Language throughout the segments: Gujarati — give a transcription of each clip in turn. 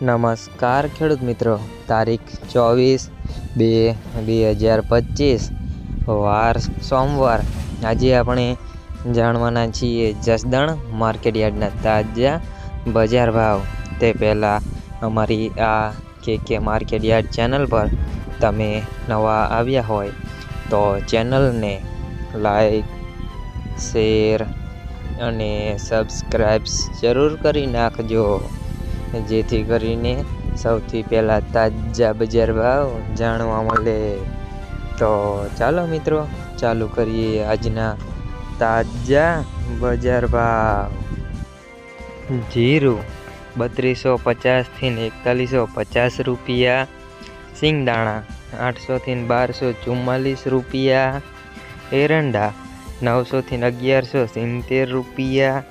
નમસ્કાર ખેડૂત મિત્રો. તારીખ ચોવીસ બે બે હજાર પચીસ, વાર સોમવાર. આજે આપણે જાણવાના છીએ જસદણ માર્કેટયાર્ડના તાજા બજાર ભાવ. તે પહેલાં અમારી આ કે કે માર્કેટયાર્ડ ચેનલ પર તમે નવા આવ્યા હોય તો ચેનલને લાઈક, શેર અને સબસ્ક્રાઈબ્સ જરૂર કરી નાખજો. જેથી કરીને સૌથી પહેલાં તાજા બજાર ભાવ જાણવા મળે. તો ચાલો મિત્રો, ચાલુ કરીએ આજના તાજા બજાર ભાવ. જીરું બત્રીસો પચાસથી એકતાલીસો પચાસ રૂપિયા. સિંગદાણા આઠસોથી બારસો ચુમ્માલીસ રૂપિયા. એરંડા નવસોથી અગિયારસો સિત્તેર રૂપિયા.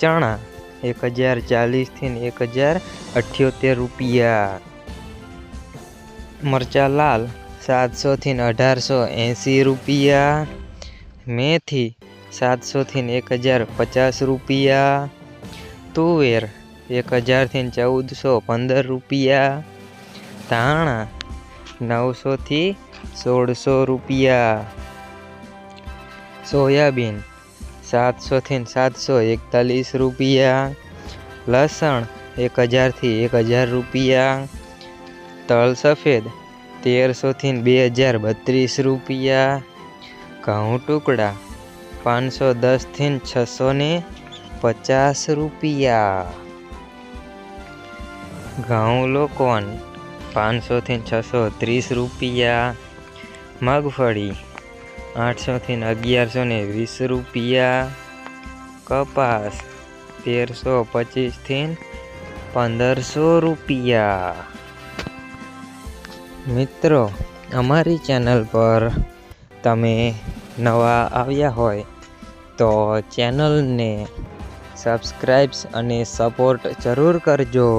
ચણા એક હજાર ચાલીસથી એક હજાર અઠ્યોતેર રૂપિયા મરચાં લાલ સાતસોથી અઢારસો એંસી રૂપિયા મેથી સાતસોથી એક હજાર પચાસ રૂપિયા તુવેર એક હજારથી ચૌદસો પંદર રૂપિયા ધાણા નવસોથી સોળસો રૂપિયા સોયાબીન સાતસોથી સાતસો એકતાલીસ રૂપિયા. લસણ એક હજારથી એક હજાર રૂપિયા. તલ સફેદ તેરસોથી બે હજાર બત્રીસ રૂપિયા. ઘઉં ટુકડા પાંચસો દસથી છસો ને પચાસ રૂપિયા. ઘઉં લોકોન પાંચસોથી છસો ત્રીસ રૂપિયા. મગફળી આઠસોથી અગિયારસો ને વીસ રૂપિયા. કપાસ તેરસો પચીસથી પંદરસો રૂપિયા. મિત્રો, અમારી ચેનલ પર તમે નવા આવ્યા હોય તો ચેનલને સબસ્ક્રાઈબ્સ અને સપોર્ટ જરૂર કરજો.